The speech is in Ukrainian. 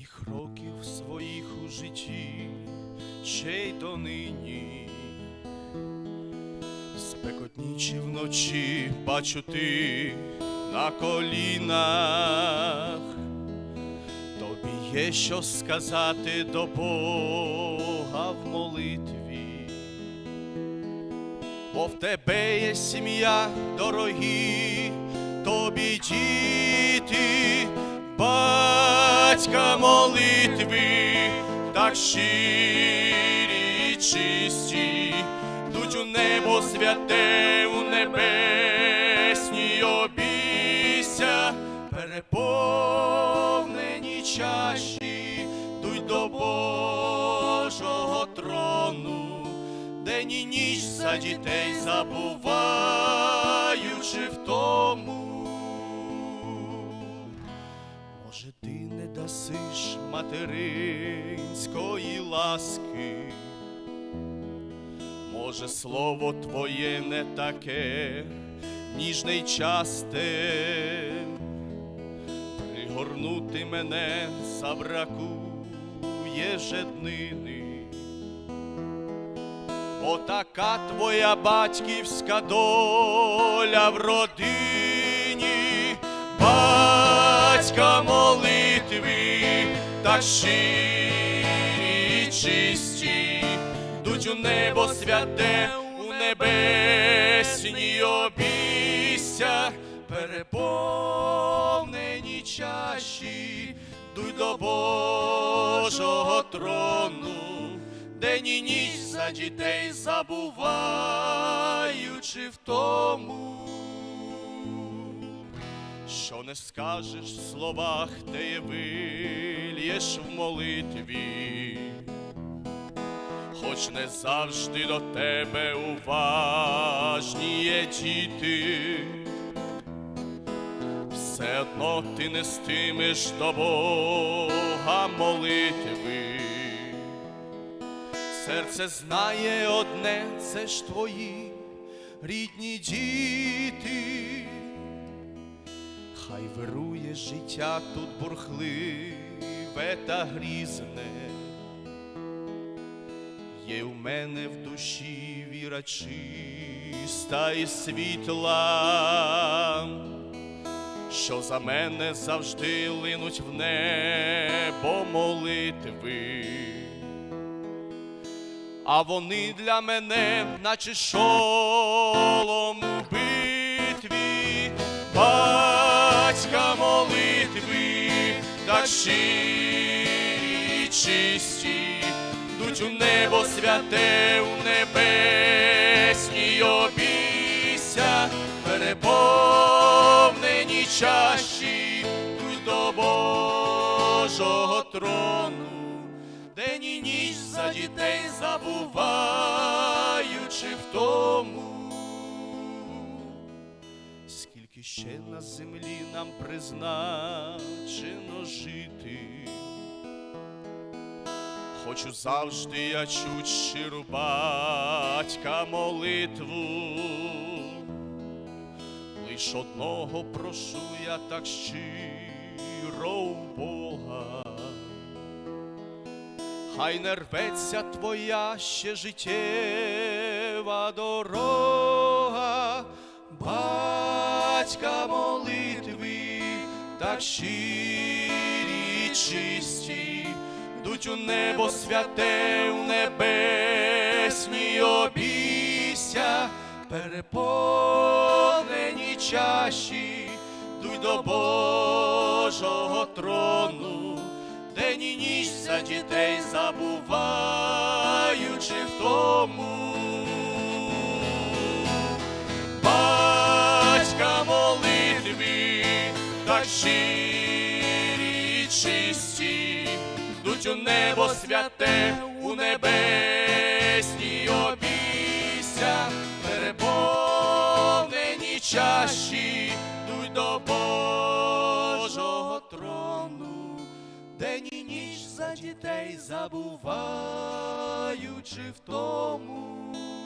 останніх років своїх у житті, ще й донині. Спекотнічі вночі бачу ти на колінах. Тобі є що сказати до Бога в молитві, бо в тебе є сім'я, дорогі, тобі діти, батька молитви, так щирі й чисті, Дуть у небо святе, у небесній обійся, переповнені чаші, дуй до Божого трону, день і ніч за дітей забуваючи в тому. Материнської ласки. Може, слово твоє не таке, ніжне й часте, пригорнути мене забракує жеднини, бо така твоя батьківська доля в родині, батька молитви, так щирі й чисті, Дуть у небо святе, у небесній обійся, переповнені чаші, дуй до Божого трону, день і ніч за дітей забуваючи в тому. Що не скажеш в словах, те є вильєш в молитві хоч не завжди до тебе уважні є діти, все одно ти нестимеш до Бога молитви. Серце знає одне, це ж твої рідні діти. Хай вирує життя тут бурхливе та грізне. Є у мене в душі віра чиста і світла, що за мене завжди линуть в небо молитви, а вони для мене, наче шолом щирі чисті йдуть у небо святе, у небесній обійся, переповнені чаші, дуй до Божого трону, день і ніч за дітей забуваючи в тому. Скільки ще на землі нам призначено жити. Хочу завжди я чуть щиру батька молитву. Лиш одного прошу я так щиро у Бога. Хай не рветься твоя ще життєва дорога, батька молитви, так щирі чисті йдуть у небо святе, у небесній обійся, переповнені чаші, дуй до Божого трону, день і ніч за дітей забуваючи в тому. Так щирі чисті, йдуть у небо святе, у небесній обійся, переповнені чаші, дуй до Божого трону, день і ніч за дітей забуваючи в тому.